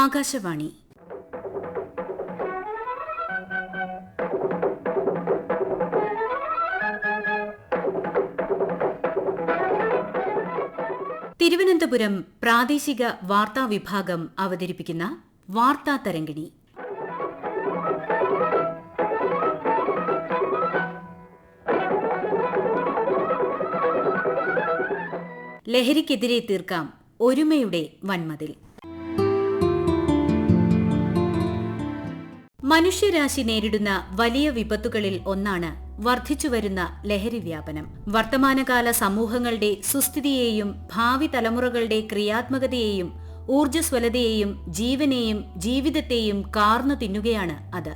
ആകാശവാണി. തിരുവനന്തപുരം പ്രാദേശിക വാർത്താ വിഭാഗം അവതരിപ്പിക്കുന്ന വാർത്താ തരംഗിണി. ലഹരിക്കെതിരെ തീർക്കാം ഒരുമയുടെ വൻമതിൽ. മനുഷ്യരാശി നേരിടുന്ന വലിയ വിപത്തുകളിൽ ഒന്നാണ് വർദ്ധിച്ചുവരുന്ന ലഹരി വ്യാപനം. വർത്തമാനകാല സമൂഹങ്ങളുടെ സുസ്ഥിതിയെയും ഭാവി തലമുറകളുടെ ക്രിയാത്മകതയെയും ഊർജസ്വലതയെയും ജീവനെയും ജീവിതത്തെയും കാർന്നു തിന്നുകയാണ് അത്.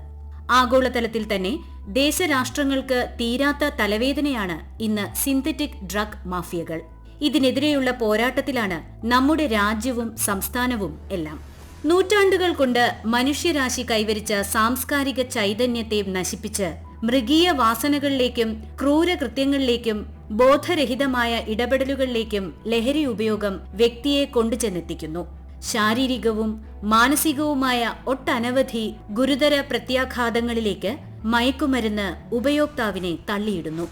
ആഗോളതലത്തിൽ തന്നെ ദേശരാഷ്ട്രങ്ങൾക്ക് തീരാത്ത തലവേദനയാണ് ഇന്ന് സിന്തറ്റിക് ഡ്രഗ് മാഫിയകൾ. ഇതിനെതിരെയുള്ള പോരാട്ടത്തിലാണ് നമ്മുടെ രാജ്യവും സംസ്ഥാനവും എല്ലാം. നൂറ്റാണ്ടുകൾ കൊണ്ട് മനുഷ്യരാശി കൈവരിച്ച സാംസ്കാരിക ചൈതന്യത്തെ നശിപ്പിച്ച് മൃഗീയ വാസനകളിലേക്കും ക്രൂരകൃത്യങ്ങളിലേക്കും ബോധരഹിതമായ ഇടപെടലുകളിലേക്കും ലഹരി ഉപയോഗം വ്യക്തിയെ കൊണ്ടുചെന്നെത്തിക്കുന്നു. ശാരീരികവും മാനസികവുമായ ഒട്ടനവധി ഗുരുതര പ്രത്യാഘാതങ്ങളിലേക്ക് മയക്കുമരുന്ന് ഉപയോക്താവിനെ തള്ളിയിടുന്നു.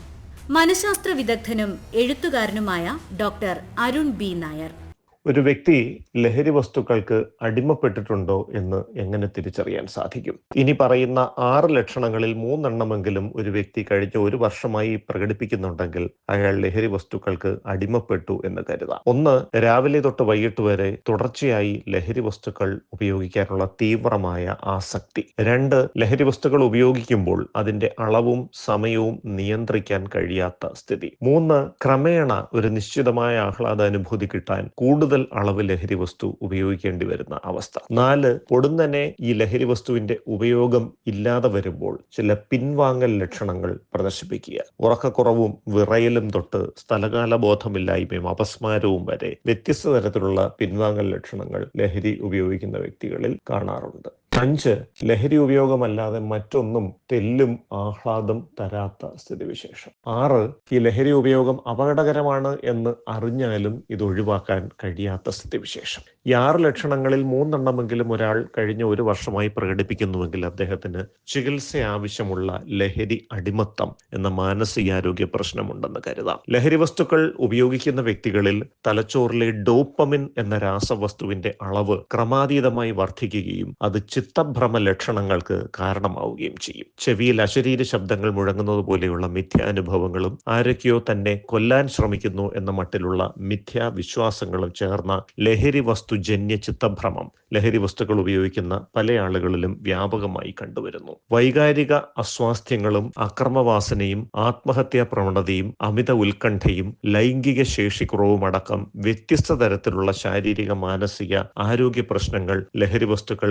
മനഃശാസ്ത്ര വിദഗ്ധനും എഴുത്തുകാരനുമായ ഡോക്ടർ അരുൺ ബി നായർ. ഒരു വ്യക്തി ലഹരി വസ്തുക്കൾക്ക് അടിമപ്പെട്ടിട്ടുണ്ടോ എന്ന് എങ്ങനെ തിരിച്ചറിയാൻ സാധിക്കും? ഇനി പറയുന്ന ആറ് ലക്ഷണങ്ങളിൽ മൂന്നെണ്ണമെങ്കിലും ഒരു വ്യക്തി കഴിഞ്ഞ ഒരു വർഷമായി പ്രകടിപ്പിക്കുന്നുണ്ടെങ്കിൽ അയാൾ ലഹരി വസ്തുക്കൾക്ക് അടിമപ്പെട്ടു എന്ന് കരുതാം. ഒന്ന് രാവിലെ തൊട്ട് വൈകിട്ട് വരെ തുടർച്ചയായി ലഹരി വസ്തുക്കൾ ഉപയോഗിക്കാനുള്ള തീവ്രമായ ആസക്തി. രണ്ട് ലഹരി വസ്തുക്കൾ ഉപയോഗിക്കുമ്പോൾ അതിന്റെ അളവും സമയവും നിയന്ത്രിക്കാൻ കഴിയാത്ത സ്ഥിതി. മൂന്ന് ക്രമേണ ഒരു നിശ്ചിതമായ ആഹ്ലാദ അനുഭൂതി കിട്ടാൻ കൂടുതൽ അളവ് ലഹരി വസ്തു ഉപയോഗിക്കേണ്ടി വരുന്ന അവസ്ഥ. നാല് പൊടുന്നനെ ഈ ലഹരി വസ്തുവിന്റെ ഉപയോഗം ഇല്ലാതെ വരുമ്പോൾ ചില പിൻവാങ്ങൽ ലക്ഷണങ്ങൾ പ്രദർശിപ്പിക്കുക. ഉറക്കക്കുറവും വിറയലും തൊട്ട് സ്ഥലകാല ബോധമില്ലായ്മയും അപസ്മാരവും വരെ വ്യത്യസ്ത തരത്തിലുള്ള പിൻവാങ്ങൽ ലക്ഷണങ്ങൾ ലഹരി ഉപയോഗിക്കുന്ന വ്യക്തികളിൽ കാണാറുണ്ട്. അഞ്ച് ലഹരി ഉപയോഗമല്ലാതെ മറ്റൊന്നും തെല്ലും ആഹ്ലാദം തരാത്ത സ്ഥിതിവിശേഷം. ആറ് ഈ ലഹരി ഉപയോഗം അപകടകരമാണ് എന്ന് അറിഞ്ഞാലും ഇത് ഒഴിവാക്കാൻ കഴിയാത്ത സ്ഥിതിവിശേഷം. ഈ ആറ് ലക്ഷണങ്ങളിൽ മൂന്നെണ്ണമെങ്കിലും ഒരാൾ കഴിഞ്ഞ ഒരു വർഷമായി പ്രകടിപ്പിക്കുന്നുവെങ്കിൽ അദ്ദേഹത്തിന് ചികിത്സ ആവശ്യമുള്ള ലഹരി അടിമത്തം എന്ന മാനസികാരോഗ്യ പ്രശ്നമുണ്ടെന്ന് കരുതാം. ലഹരി വസ്തുക്കൾ ഉപയോഗിക്കുന്ന വ്യക്തികളിൽ തലച്ചോറിലെ ഡോപ്പമിൻ എന്ന രാസവസ്തുവിന്റെ അളവ് ക്രമാതീതമായി വർദ്ധിക്കുകയും അത് ചിത്തഭ്രമ ലക്ഷണങ്ങൾക്ക് കാരണമാവുകയും ചെയ്യും. ചെവിയിൽ അശരീര ശബ്ദങ്ങൾ മുഴങ്ങുന്നത് പോലെയുള്ള മിഥ്യാനുഭവങ്ങളും ആരൊക്കെയോ തന്നെ കൊല്ലാൻ ശ്രമിക്കുന്നു എന്ന മട്ടിലുള്ള മിഥ്യാവിശ്വാസങ്ങളും ചേർന്ന ലഹരി വസ്തുജന്യ ചിത്തഭ്രമം ലഹരി വസ്തുക്കൾ ഉപയോഗിക്കുന്ന പല ആളുകളിലും വ്യാപകമായി കണ്ടുവരുന്നു. വൈകാരിക അസ്വാസ്ഥ്യങ്ങളും അക്രമവാസനയും ആത്മഹത്യാ പ്രവണതയും അമിത ഉത്കണ്ഠയും ലൈംഗിക ശേഷിക്കുറവും അടക്കം വ്യത്യസ്ത തരത്തിലുള്ള ശാരീരിക മാനസിക ആരോഗ്യ പ്രശ്നങ്ങൾ ലഹരി വസ്തുക്കൾ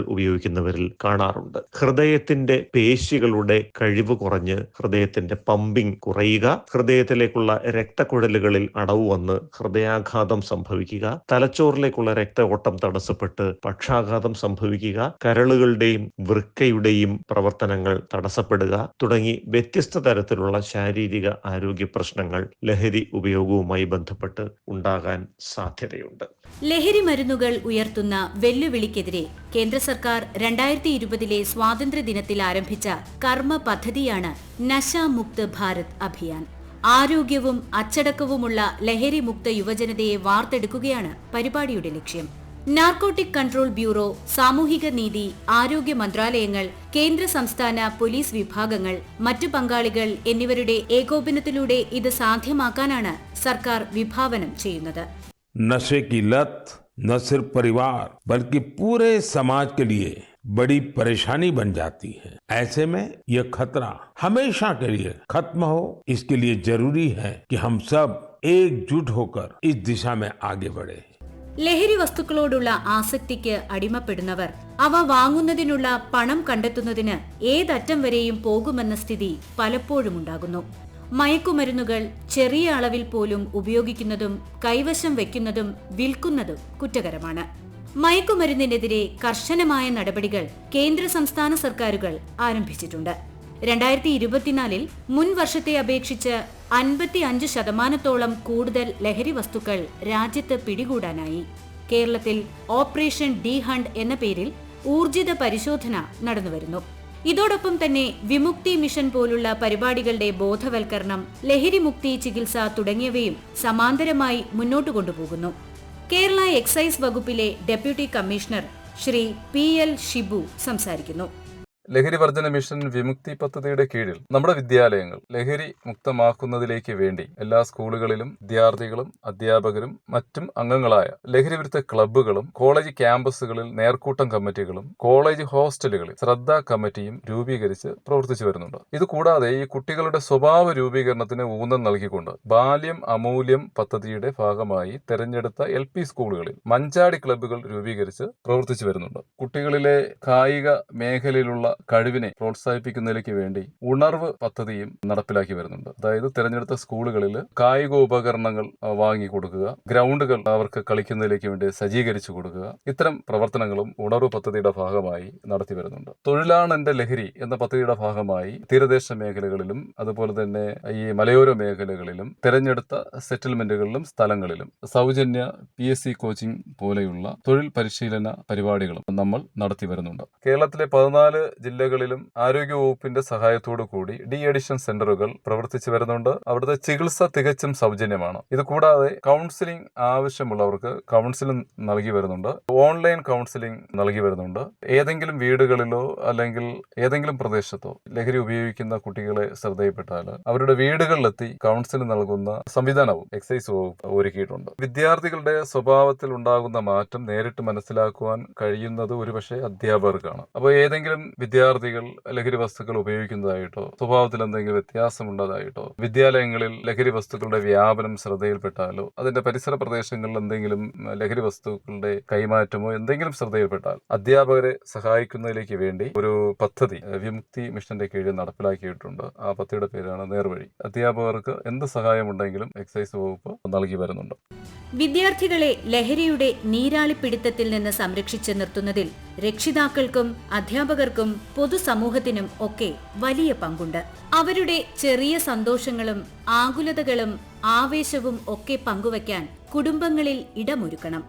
ഉപയോഗിക്കുന്നവരിൽ കാണാറുണ്ട്. ഹൃദയത്തിന്റെ പേശികളുടെ കഴിവ് കുറഞ്ഞ് ഹൃദയത്തിന്റെ പമ്പിംഗ് കുറയുക ഹൃദയത്തിലേക്കുള്ള രക്തക്കുഴലുകളിൽ അടവ് വന്ന് ഹൃദയാഘാതം സംഭവിക്കുക തലച്ചോറിലേക്കുള്ള രക്ത ഓട്ടം തടസ്സപ്പെട്ട് പക്ഷാഘാതം സംഭവിക്കുക കരളുകളുടെയും വൃക്കയുടെയും പ്രവർത്തനങ്ങൾ തടസ്സപ്പെടുക തുടങ്ങി വ്യത്യസ്ത തരത്തിലുള്ള ശാരീരിക ആരോഗ്യ പ്രശ്നങ്ങൾ ലഹരി ഉപയോഗവുമായി ബന്ധപ്പെട്ട് ഉണ്ടാകാൻ സാധ്യതയുണ്ട്. ലഹരി മരുന്നുകൾ ഉയർത്തുന്ന വെല്ലുവിളിക്കെതിരെ കേന്ദ്ര സർക്കാർ രണ്ടായിരത്തി ഇരുപതിലെ സ്വാതന്ത്ര്യ ദിനത്തിൽ ആരംഭിച്ച കർമ്മ പദ്ധതിയാണ് നശാമുക്ത് ഭാരത് അഭിയാൻ. ആരോഗ്യവും അച്ചടക്കവുമുള്ള ലഹരി മുക്ത യുവജനതയെ വാർത്തെടുക്കുകയാണ് പരിപാടിയുടെ ലക്ഷ്യം. നാർക്കോട്ടിക് കൺട്രോൾ ബ്യൂറോ സാമൂഹിക നീതി ആരോഗ്യ മന്ത്രാലയങ്ങൾ കേന്ദ്ര സംസ്ഥാന പോലീസ് വിഭാഗങ്ങൾ മറ്റു പങ്കാളികൾ എന്നിവരുടെ ഏകോപനത്തിലൂടെ ഇത് സാധ്യമാക്കാനാണ് സർക്കാർ വിഭാവനം ചെയ്യുന്നത്. न सिर्फ परिवार बल्कि पूरे समाज के लिए बड़ी परेशानी बन जाती है ऐसे में यह खतरा हमेशा के लिए खत्म हो इसके लिए जरूरी है कि हम सब एकजुट होकर इस दिशा में आगे बढ़े ലഹരി വസ്തുക്കളോടുള്ള ആസക്തിക്ക് അടിമപ്പെടുന്നവർ അവ വാങ്ങുന്നതിനുള്ള പണം കണ്ടെത്തുന്നതിന് ഏതറ്റം വരെയും പോകുമെന്ന സ്ഥിതി പലപ്പോഴും ഉണ്ടാകുന്നു മയക്കുമരുന്നുകൾ ചെറിയ അളവിൽ പോലും ഉപയോഗിക്കുന്നതും കൈവശം വയ്ക്കുന്നതും വിൽക്കുന്നതും കുറ്റകരമാണ്. മയക്കുമരുന്നിനെതിരെ കർശനമായ നടപടികൾ കേന്ദ്ര സംസ്ഥാന സർക്കാരുകൾ ആരംഭിച്ചിട്ടുണ്ട്. രണ്ടായിരത്തി ഇരുപത്തിനാലിൽ മുൻ വർഷത്തെ അപേക്ഷിച്ച് അൻപത്തി അഞ്ച് ശതമാനത്തോളം കൂടുതൽ ലഹരി വസ്തുക്കൾ രാജ്യത്ത് പിടികൂടാനായി. കേരളത്തിൽ ഓപ്പറേഷൻ ഡി ഹണ്ട് എന്ന പേരിൽ ഊർജിത പരിശോധന നടന്നുവരുന്നു. ഇതോടൊപ്പം തന്നെ വിമുക്തി മിഷൻ പോലുള്ള പരിപാടികളുടെ ബോധവൽക്കരണം ലഹരിമുക്തി ചികിത്സ തുടങ്ങിയവയും സമാന്തരമായി മുന്നോട്ട് കൊണ്ടുപോകുന്നു. കേരള എക്സൈസ് വകുപ്പിലെ deputy commissioner Shri P L Shibu സംസാരിക്കുന്നു. ലഹരി വർജന മിഷൻ വിമുക്തി പദ്ധതിയുടെ കീഴിൽ നമ്മുടെ വിദ്യാലയങ്ങൾ ലഹരി മുക്തമാക്കുന്നതിലേക്ക് വേണ്ടി എല്ലാ സ്കൂളുകളിലും വിദ്യാർത്ഥികളും അധ്യാപകരും മറ്റും അംഗങ്ങളായ ലഹരി വിരുദ്ധ ക്ലബ്ബുകളും കോളേജ് ക്യാമ്പസുകളിൽ നേർക്കൂട്ടം കമ്മിറ്റികളും കോളേജ് ഹോസ്റ്റലുകളിൽ ശ്രദ്ധാ കമ്മിറ്റിയും രൂപീകരിച്ച് പ്രവർത്തിച്ചു വരുന്നുണ്ട്. ഇതുകൂടാതെ ഈ കുട്ടികളുടെ സ്വഭാവ രൂപീകരണത്തിന് ഊന്നൽ നൽകിക്കൊണ്ട് ബാല്യം അമൂല്യം പദ്ധതിയുടെ ഭാഗമായി തെരഞ്ഞെടുത്ത എൽ പി സ്കൂളുകളിൽ മഞ്ചാടി ക്ലബ്ബുകൾ രൂപീകരിച്ച് പ്രവർത്തിച്ചു വരുന്നുണ്ട്. കുട്ടികളിലെ കായിക മേഖലയിലുള്ള കഴിവിനെ പ്രോത്സാഹിപ്പിക്കുന്നതിലേക്ക് വേണ്ടി ഉണർവ് പദ്ധതിയും നടപ്പിലാക്കി വരുന്നുണ്ട്. അതായത് തിരഞ്ഞെടുത്ത സ്കൂളുകളിൽ കായിക ഉപകരണങ്ങൾ വാങ്ങി കൊടുക്കുക ഗ്രൗണ്ടുകൾ അവർക്ക് കളിക്കുന്നതിലേക്ക് വേണ്ടി സജ്ജീകരിച്ചു കൊടുക്കുക ഇത്തരം പ്രവർത്തനങ്ങളും ഉണർവ് പദ്ധതിയുടെ ഭാഗമായി നടത്തി വരുന്നുണ്ട്. തൊഴിലാണ് എന്റെ ലഹരി എന്ന പദ്ധതിയുടെ ഭാഗമായി തീരദേശ മേഖലകളിലും അതുപോലെ തന്നെ ഈ മലയോര മേഖലകളിലും തിരഞ്ഞെടുത്ത സെറ്റിൽമെന്റുകളിലും സ്ഥലങ്ങളിലും സൗജന്യ പി എസ് സി കോച്ചിംഗ് പോലെയുള്ള തൊഴിൽ പരിശീലന പരിപാടികളും നമ്മൾ നടത്തി വരുന്നുണ്ട്. കേരളത്തിലെ പതിനാല് ജില്ലകളിലും ആരോഗ്യവകുപ്പിന്റെ സഹായത്തോടു കൂടി ഡി അഡിഷൻ സെന്ററുകൾ പ്രവർത്തിച്ചു വരുന്നുണ്ട്. അവിടുത്തെ ചികിത്സ തികച്ചും സൗജന്യമാണ്. ഇത് കൂടാതെ കൗൺസിലിംഗ് ആവശ്യമുള്ളവർക്ക് കൗൺസിലിംഗ് നൽകി വരുന്നുണ്ട്. ഓൺലൈൻ കൗൺസിലിംഗ് നൽകി വരുന്നുണ്ട്. ഏതെങ്കിലും വീടുകളിലോ അല്ലെങ്കിൽ ഏതെങ്കിലും പ്രദേശത്തോ ലഹരി ഉപയോഗിക്കുന്ന കുട്ടികളെ ശ്രദ്ധയിൽപ്പെട്ടാൽ അവരുടെ വീടുകളിലെത്തി കൗൺസിലിംഗ് നൽകുന്ന സംവിധാനവും എക്സൈസ് വകുപ്പ് ഒരുക്കിയിട്ടുണ്ട്. വിദ്യാർത്ഥികളുടെ സ്വഭാവത്തിൽ ഉണ്ടാകുന്ന മാറ്റം നേരിട്ട് മനസ്സിലാക്കുവാൻ കഴിയുന്നത് ഒരുപക്ഷെ അധ്യാപകർക്കാണ്. അപ്പോൾ ഏതെങ്കിലും വിദ്യാർത്ഥികൾ ലഹരി വസ്തുക്കൾ ഉപയോഗിക്കുന്നതായിട്ടോ സ്വഭാവത്തിൽ എന്തെങ്കിലും വ്യത്യാസമുള്ളതായിട്ടോ വിദ്യാലയങ്ങളിൽ ലഹരി വസ്തുക്കളുടെ വ്യാപനം ശ്രദ്ധയിൽപ്പെട്ടാലോ അതിന്റെ പരിസര പ്രദേശങ്ങളിൽ എന്തെങ്കിലും ലഹരി വസ്തുക്കളുടെ കൈമാറ്റമോ എന്തെങ്കിലും ശ്രദ്ധയിൽപ്പെട്ടാൽ അധ്യാപകരെ സഹായിക്കുന്നതിലേക്ക് വേണ്ടി ഒരു പദ്ധതി വിമുക്തി മിഷന്റെ കീഴിൽ നടപ്പിലാക്കിയിട്ടുണ്ട്. ആ പദ്ധതിയുടെ പേരാണ് നേർവഴി. അധ്യാപകർക്ക് എന്ത് സഹായമുണ്ടെങ്കിലും എക്സൈസ് വകുപ്പ് നൽകി വരുന്നുണ്ട്. വിദ്യാർത്ഥികളെ ലഹരിയുടെ നീരാളിപ്പിടുത്തത്തിൽ നിന്ന് സംരക്ഷിച്ച് നിർത്തുന്നതിൽ രക്ഷിതാക്കൾക്കും അധ്യാപകർക്കും പൊതുസമൂഹത്തിനും ഒക്കെ വലിയ പങ്കുണ്ട്. അവരുടെ ചെറിയ സന്തോഷങ്ങളും ആകുലതകളും ആവേശവും ഒക്കെ പങ്കുവയ്ക്കാൻ കുടുംബങ്ങളിൽ ഇടമൊരുക്കണം.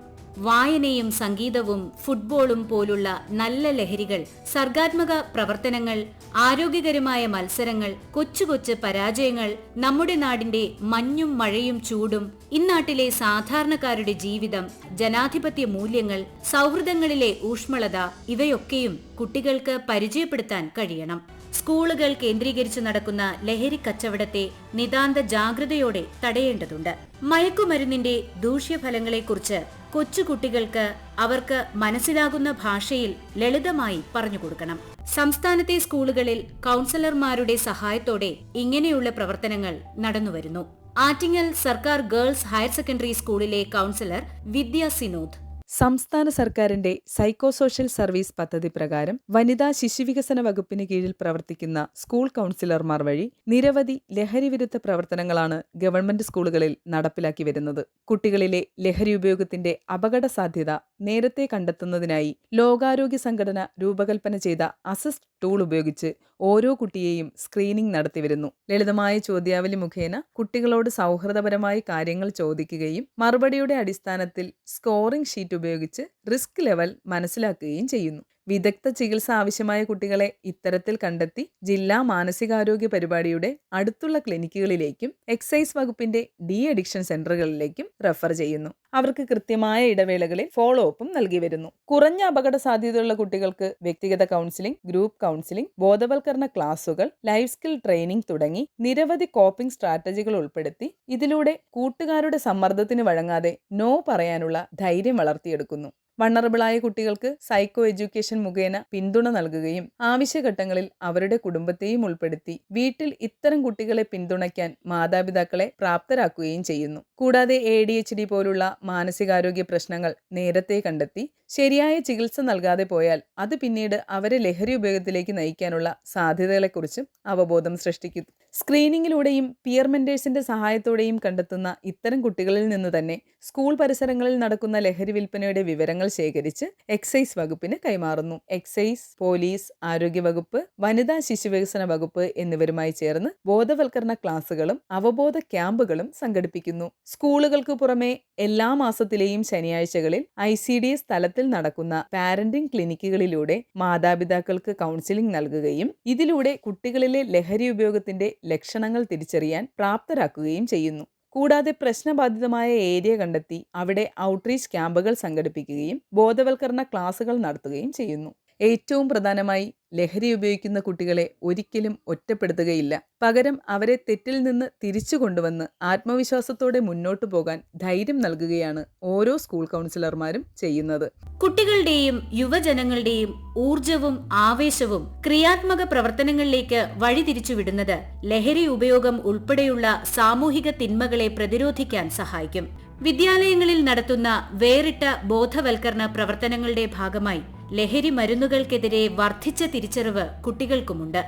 വായനയും സംഗീതവും ഫുട്ബോളും പോലുള്ള നല്ല ലഹരികൾ സർഗാത്മക പ്രവർത്തനങ്ങൾ ആരോഗ്യകരമായ മത്സരങ്ങൾ കൊച്ചു കൊച്ചു പരാജയങ്ങൾ നമ്മുടെ നാടിന്റെ മഞ്ഞും മഴയും ചൂടും ഇന്നാട്ടിലെ സാധാരണക്കാരുടെ ജീവിതം ജനാധിപത്യ മൂല്യങ്ങൾ സൗഹൃദങ്ങളിലെ ഊഷ്മളത ഇവയൊക്കെയും കുട്ടികൾക്ക് പരിചയപ്പെടുത്താൻ കഴിയണം. സ്കൂളുകൾ കേന്ദ്രീകരിച്ച് നടക്കുന്ന ലഹരി കച്ചവടത്തെ നിതാന്ത ജാഗ്രതയോടെ തടയേണ്ടതുണ്ട്. മയക്കുമരുന്നിന്റെ ദൂഷ്യഫലങ്ങളെക്കുറിച്ച് കൊച്ചുകുട്ടികൾക്ക് അവർക്ക് മനസ്സിലാകുന്ന ഭാഷയിൽ ലളിതമായി പറഞ്ഞു കൊടുക്കണം. സംസ്ഥാനത്തെ സ്കൂളുകളിൽ കൗൺസലർമാരുടെ സഹായത്തോടെ ഇങ്ങനെയുള്ള പ്രവർത്തനങ്ങൾ നടന്നുവരുന്നു. ആറ്റിങ്ങൽ സർക്കാർ ഗേൾസ് ഹയർ സെക്കൻഡറി സ്കൂളിലെ കൗൺസിലർ വിദ്യ സിനോദ് സംസ്ഥാന സർക്കാരിന്റെ സൈക്കോ സോഷ്യൽ സർവീസ് പദ്ധതി പ്രകാരം വനിതാ ശിശുവികസന വകുപ്പിന് കീഴിൽ പ്രവർത്തിക്കുന്ന സ്കൂൾ കൗൺസിലർമാർ വഴി നിരവധി ലഹരിവിരുദ്ധ പ്രവർത്തനങ്ങളാണ് ഗവൺമെന്റ് സ്കൂളുകളിൽ നടപ്പിലാക്കി വരുന്നത്. കുട്ടികളിലെ ലഹരി ഉപയോഗത്തിന്റെ അപകട സാധ്യത നേരത്തെ കണ്ടെത്തുന്നതിനായി ലോകാരോഗ്യ സംഘടന രൂപകൽപ്പന ചെയ്ത അസിസ്റ്റ് ടൂൾ ഉപയോഗിച്ച് ഓരോ കുട്ടിയെയും സ്ക്രീനിംഗ് നടത്തിവരുന്നു ലളിതമായ ചോദ്യാവലി മുഖേന കുട്ടികളോട് സൗഹൃദപരമായി കാര്യങ്ങൾ ചോദിക്കുകയും മറുപടിയുടെ അടിസ്ഥാനത്തിൽ സ്കോറിംഗ് ഷീറ്റ് ഉപയോഗിച്ച് റിസ്ക് ലെവൽ മനസ്സിലാക്കുകയും ചെയ്യുന്നു. വിദഗ്ധ ചികിത്സ ആവശ്യമായ കുട്ടികളെ ഇത്തരത്തിൽ കണ്ടെത്തി ജില്ലാ മാനസികാരോഗ്യ പരിപാടിയുടെ അടുത്തുള്ള ക്ലിനിക്കുകളിലേക്കും എക്സൈസ് വകുപ്പിന്റെ ഡി അഡിക്ഷൻ സെന്ററുകളിലേക്കും റെഫർ ചെയ്യുന്നു. അവർക്ക് കൃത്യമായ ഇടവേളകളിൽ ഫോളോ അപ്പും നൽകി വരുന്നു. കുറഞ്ഞ അപകട സാധ്യതയുള്ള കുട്ടികൾക്ക് വ്യക്തിഗത കൗൺസിലിംഗ് ഗ്രൂപ്പ് കൗൺസിലിംഗ് ബോധവൽക്കരണ ക്ലാസുകൾ ലൈഫ് സ്കിൽ ട്രെയിനിംഗ് തുടങ്ങി നിരവധി കോപ്പിംഗ് സ്ട്രാറ്റജികൾ ഉൾപ്പെടുത്തി ഇതിലൂടെ കൂട്ടുകാരുടെ സമ്മർദ്ദത്തിന് വഴങ്ങാതെ നോ പറയാനുള്ള ധൈര്യം വളർത്തിയെടുക്കുന്നു. വണ്ണറബിളായ കുട്ടികൾക്ക് സൈക്കോ എഡ്യൂക്കേഷൻ മുഖേന പിന്തുണ നൽകുകയും ആവശ്യഘട്ടങ്ങളിൽ അവരുടെ കുടുംബത്തെയും ഉൾപ്പെടുത്തി വീട്ടിൽ ഇത്തരം കുട്ടികളെ പിന്തുണയ്ക്കാൻ മാതാപിതാക്കളെ പ്രാപ്തരാക്കുകയും ചെയ്യുന്നു. കൂടാതെ എ ഡി എച്ച് ഡി പോലുള്ള മാനസികാരോഗ്യ പ്രശ്നങ്ങൾ നേരത്തെ കണ്ടെത്തി ശരിയായ ചികിത്സ നൽകാതെ പോയാൽ അത് പിന്നീട് അവരെ ലഹരി ഉപയോഗത്തിലേക്ക് നയിക്കാനുള്ള സാധ്യതകളെക്കുറിച്ചും അവബോധം സൃഷ്ടിക്കുന്നു സ്ക്രീനിങ്ങിലൂടെയും പിയർ മെന്റേഴ്സിന്റെ സഹായത്തോടെയും കണ്ടെത്തുന്ന ഇത്തരം കുട്ടികളിൽ നിന്ന് തന്നെ സ്കൂൾ പരിസരങ്ങളിൽ നടക്കുന്ന ലഹരി വിൽപ്പനയുടെ വിവരങ്ങൾ ശേഖരിച്ച് എക്സൈസ് വകുപ്പിന് കൈമാറുന്നു. എക്സൈസ് പോലീസ് ആരോഗ്യവകുപ്പ് വനിതാ ശിശുവികസന വകുപ്പ് എന്നിവരുമായി ചേർന്ന് ബോധവൽക്കരണ ക്ലാസുകളും അവബോധ ക്യാമ്പുകളും സംഘടിപ്പിക്കുന്നു. സ്കൂളുകൾക്ക് പുറമെ എല്ലാ മാസത്തിലെയും ശനിയാഴ്ചകളിൽ ഐ സി ഡി എസ് തലത്തിൽ നടക്കുന്ന പാരന്റിംഗ് ക്ലിനിക്കുകളിലൂടെ മാതാപിതാക്കൾക്ക് കൗൺസിലിംഗ് നൽകുകയും ഇതിലൂടെ കുട്ടികളിലെ ലഹരി ഉപയോഗത്തിന്റെ ലക്ഷണങ്ങൾ തിരിച്ചറിയാൻ പ്രാപ്തരാക്കുകയും ചെയ്യുന്നു. കൂടാതെ പ്രശ്നബാധിതമായ ഏരിയ കണ്ടെത്തി അവിടെ ഔട്ട്റീച്ച് ക്യാമ്പുകൾ സംഘടിപ്പിക്കുകയും ബോധവൽക്കരണ ക്ലാസുകൾ നടത്തുകയും ചെയ്യുന്നു. ഏറ്റവും പ്രധാനമായി ലഹരി ഉപയോഗിക്കുന്ന കുട്ടികളെ ഒരിക്കലും ഒറ്റപ്പെടുത്തുകയില്ല. പകരം അവരെ തെറ്റിൽ നിന്ന് തിരിച്ചു കൊണ്ടുവന്ന് ആത്മവിശ്വാസത്തോടെ മുന്നോട്ടു പോകാൻ ധൈര്യം നൽകുകയാണ് ഓരോ സ്കൂൾ കൗൺസിലർമാരും ചെയ്യുന്നത്. കുട്ടികളുടെയും യുവജനങ്ങളുടെയും ഊർജവും ആവേശവും ക്രിയാത്മക പ്രവർത്തനങ്ങളിലേക്ക് വഴിതിരിച്ചുവിടുന്നത് ലഹരി ഉപയോഗം ഉൾപ്പെടെയുള്ള സാമൂഹിക തിന്മകളെ പ്രതിരോധിക്കാൻ സഹായിക്കും. വിദ്യാലയങ്ങളിൽ നടത്തുന്ന വേറിട്ട ബോധവൽക്കരണ പ്രവർത്തനങ്ങളുടെ ഭാഗമായി ലഹരി മരുന്നുകൾക്കെതിരെ വർദ്ധിച്ച തിരിച്ചറിവ് കുട്ടികൾക്കുമുണ്ട്.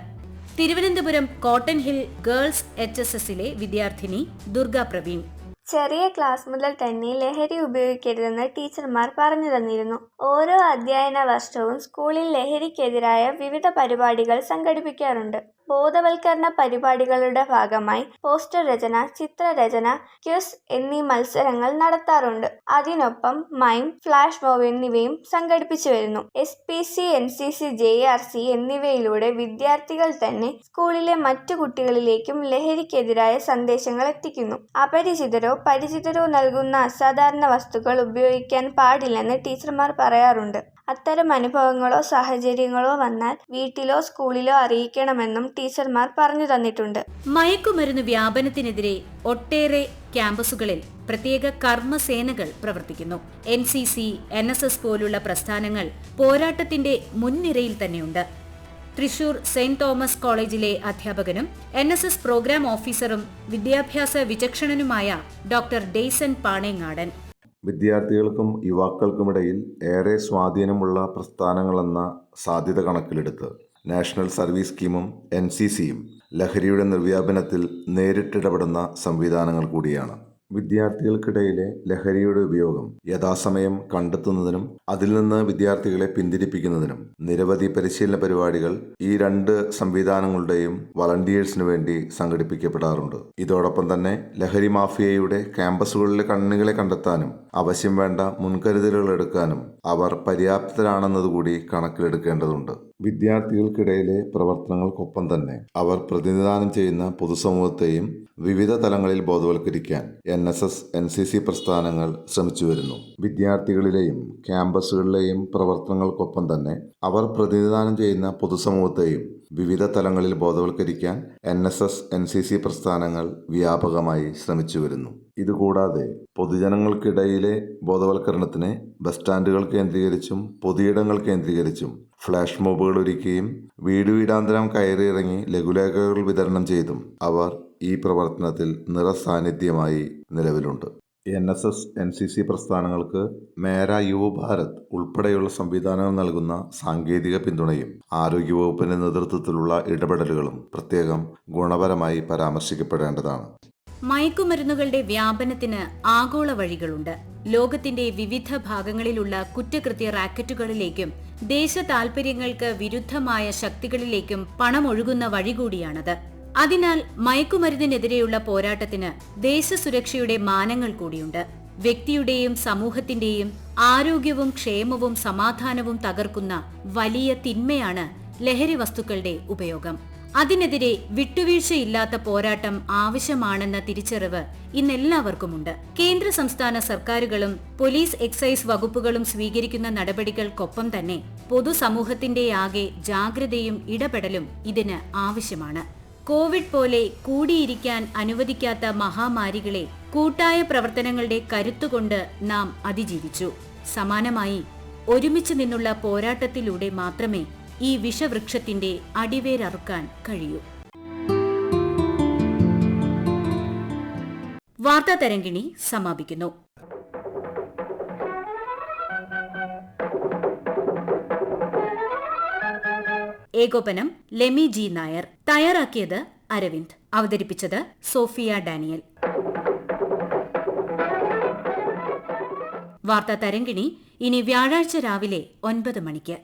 Thiruvananthapuram cotton hill girls H S എസിലെ വിദ്യാർത്ഥിനി ദുർഗ പ്രവീൺ. ചെറിയ ക്ലാസ് മുതൽ തന്നെ ലഹരി ഉപയോഗിക്കരുതെന്ന് ടീച്ചർമാർ പറഞ്ഞു തന്നിരുന്നു. ഓരോ അധ്യയന വർഷവും സ്കൂളിൽ ലഹരിക്കെതിരായ വിവിധ പരിപാടികൾ സംഘടിപ്പിക്കാറുണ്ട്. ബോധവൽക്കരണ പരിപാടികളുടെ ഭാഗമായി പോസ്റ്റർ രചന ചിത്രരചന ക്യൂസ് എന്നീ മത്സരങ്ങൾ നടത്താറുണ്ട്. അതിനൊപ്പം മൈം ഫ്ലാഷ് മോബ് എന്നിവയും സംഘടിപ്പിച്ചു വരുന്നു. S P C N C C J R C എന്നിവയിലൂടെ വിദ്യാർത്ഥികൾ തന്നെ സ്കൂളിലെ മറ്റു കുട്ടികളിലേക്കും ലഹരിക്കെതിരായ സന്ദേശങ്ങൾ എത്തിക്കുന്നു. അപരിചിതരോ പരിചിതരോ നൽകുന്ന അസാധാരണ വസ്തുക്കൾ ഉപയോഗിക്കാൻ പാടില്ലെന്ന് ടീച്ചർമാർ പറയാറുണ്ട്. അത്തരം അനുഭവങ്ങളോ സാഹചര്യങ്ങളോ വന്നാൽ വീട്ടിലോ സ്കൂളിലോ അറിയിക്കണമെന്നും ടീച്ചർമാർ പറഞ്ഞു തന്നിട്ടുണ്ട്. മയക്കുമരുന്ന് വ്യാപനത്തിനെതിരെ ഒട്ടേറെ ക്യാമ്പസുകളിൽ പ്രത്യേക കർമ്മസേനകൾ പ്രവർത്തിക്കുന്നു. N C C N S S പോലുള്ള പ്രസ്ഥാനങ്ങൾ പോരാട്ടത്തിന്റെ മുൻനിരയിൽ തന്നെയുണ്ട്. തൃശൂർ സെന്റ് തോമസ് കോളേജിലെ അധ്യാപകനും എൻ എസ് എസ് പ്രോഗ്രാം ഓഫീസറും വിദ്യാഭ്യാസ വിചക്ഷണനുമായ ഡോക്ടർ ഡെയ്സൺ പാണേങ്ങാടൻ. വിദ്യാർത്ഥികൾക്കും യുവാക്കൾക്കുമിടയിൽ ഏറെ സ്വാധീനമുള്ള പ്രസ്ഥാനങ്ങളെന്ന സാധ്യത കണക്കിലെടുത്ത് നാഷണൽ സർവീസ് സ്കീമും എൻ സി സിയും ലഹരിയുടെ നിർവ്യാപനത്തിൽ നേരിട്ടിടപെടുന്ന സംവിധാനങ്ങൾ കൂടിയാണ്. വിദ്യാർത്ഥികൾക്കിടയിലെ ലഹരിയുടെ ഉപയോഗം യഥാസമയം കണ്ടെത്തുന്നതിനും അതിൽ നിന്ന് വിദ്യാർത്ഥികളെ പിന്തിരിപ്പിക്കുന്നതിനും നിരവധി പരിശീലന പരിപാടികൾ ഈ രണ്ട് സംവിധാനങ്ങളുടെയും വളണ്ടിയേഴ്സിനു വേണ്ടി സംഘടിപ്പിക്കപ്പെടാറുണ്ട്. ഇതോടൊപ്പം തന്നെ ലഹരി മാഫിയയുടെ ക്യാമ്പസുകളിലെ കണ്ണികളെ കണ്ടെത്താനും ആവശ്യം വേണ്ട മുൻകരുതലുകൾ എടുക്കാനും അവർ പര്യാപ്തരാണെന്നതുകൂടി കണക്കിലെടുക്കേണ്ടതുണ്ട്. വിദ്യാർത്ഥികൾക്കിടയിലെ പ്രവർത്തനങ്ങൾക്കൊപ്പം തന്നെ അവർ പ്രതിനിധാനം ചെയ്യുന്ന പൊതുസമൂഹത്തെയും വിവിധ തലങ്ങളിൽ ബോധവൽക്കരിക്കാൻ N. S S N C C പ്രസ്ഥാനങ്ങൾ ശ്രമിച്ചു വരുന്നു. വിദ്യാർത്ഥികളിലെയും ക്യാമ്പസുകളിലെയും പ്രവർത്തനങ്ങൾക്കൊപ്പം തന്നെ അവർ പ്രതിനിധാനം ചെയ്യുന്ന പൊതുസമൂഹത്തെയും വിവിധ തലങ്ങളിൽ ബോധവൽക്കരിക്കാൻ N S S N C C പ്രസ്ഥാനങ്ങൾ വ്യാപകമായി ശ്രമിച്ചു വരുന്നു. ഇതുകൂടാതെ പൊതുജനങ്ങൾക്കിടയിലെ ബോധവൽക്കരണത്തിന് ബസ് സ്റ്റാൻഡുകൾ കേന്ദ്രീകരിച്ചും പൊതുയിടങ്ങൾ കേന്ദ്രീകരിച്ചും ഫ്ലാഷ് മോബുകൾ ഒരുക്കുകയും വീട് വീടാന്തരം കയറിയിറങ്ങി ലഘുലേഖകൾ വിതരണം ചെയ്തും അവർ ഈ പ്രവർത്തനത്തിൽ നിറസാന്നിധ്യമായി നിലവിലുണ്ട്. N S S N C C പ്രസ്ഥാനങ്ങൾക്ക് Mera യുവ ഭാരത് ഉൾപ്പെടെയുള്ള സംവിധാനങ്ങൾ നൽകുന്ന സാങ്കേതിക പിന്തുണയും ആരോഗ്യവകുപ്പിന്റെ നേതൃത്വത്തിലുള്ള ഇടപെടലുകളും പ്രത്യേകം ഗുണപരമായി പരാമർശിക്കപ്പെടേണ്ടതാണ്. മയക്കുമരുന്നുകളുടെ വ്യാപനത്തിന് ആഗോള വഴികളുണ്ട്. ലോകത്തിന്റെ വിവിധ ഭാഗങ്ങളിലുള്ള കുറ്റകൃത്യ റാക്കറ്റുകളിലേക്കും ദേശ താൽപര്യങ്ങൾക്ക് വിരുദ്ധമായ ശക്തികളിലേക്കും പണമൊഴുകുന്ന വഴി കൂടിയാണത്. അതിനാൽ മയക്കുമരുന്നിനെതിരെയുള്ള പോരാട്ടത്തിന് ദേശസുരക്ഷയുടെ മാനങ്ങൾ കൂടിയുണ്ട്. വ്യക്തിയുടെയും സമൂഹത്തിന്റെയും ആരോഗ്യവും ക്ഷേമവും സമാധാനവും തകർക്കുന്ന വലിയ തിന്മയാണ് ലഹരി വസ്തുക്കളുടെ ഉപയോഗം. അതിനെതിരെ വിട്ടുവീഴ്ചയില്ലാത്ത പോരാട്ടം ആവശ്യമാണെന്ന തിരിച്ചറിവ് ഇന്നെല്ലാവർക്കുമുണ്ട്. കേന്ദ്ര സംസ്ഥാന സർക്കാരുകളും പോലീസ് എക്സൈസ് വകുപ്പുകളും സ്വീകരിക്കുന്ന നടപടികൾക്കൊപ്പം തന്നെ പൊതുസമൂഹത്തിന്റെ പൊതുസമൂഹത്തിന്റെയാകെ ജാഗ്രതയും ഇടപെടലും ഇതിന് ആവശ്യമാണ്. കോവിഡ് പോലെ കൂടിയിരിക്കാൻ അനുവദിക്കാത്ത മഹാമാരികളെ കൂട്ടായ പ്രവർത്തനങ്ങളുടെ കരുത്തുകൊണ്ട് നാം അതിജീവിച്ചു. സമാനമായി ഒരുമിച്ച് നിന്നുള്ള പോരാട്ടത്തിലൂടെ മാത്രമേ ഈ വിഷവൃക്ഷത്തിന്റെ അടിവേരറുക്കാൻ കഴിയൂ. വാർത്താ തരംഗിണി സമാപിക്കുന്നു. ഏകോപനം ലെമി ജി നായർ. തയ്യാറാക്കിയത് അരവിന്ദ്. അവതരിപ്പിച്ചത് സോഫിയ ഡാനിയൽ. വാർത്താ തരംഗിണി ഇനി വ്യാഴാഴ്ച രാവിലെ ഒൻപത് മണിക്ക്.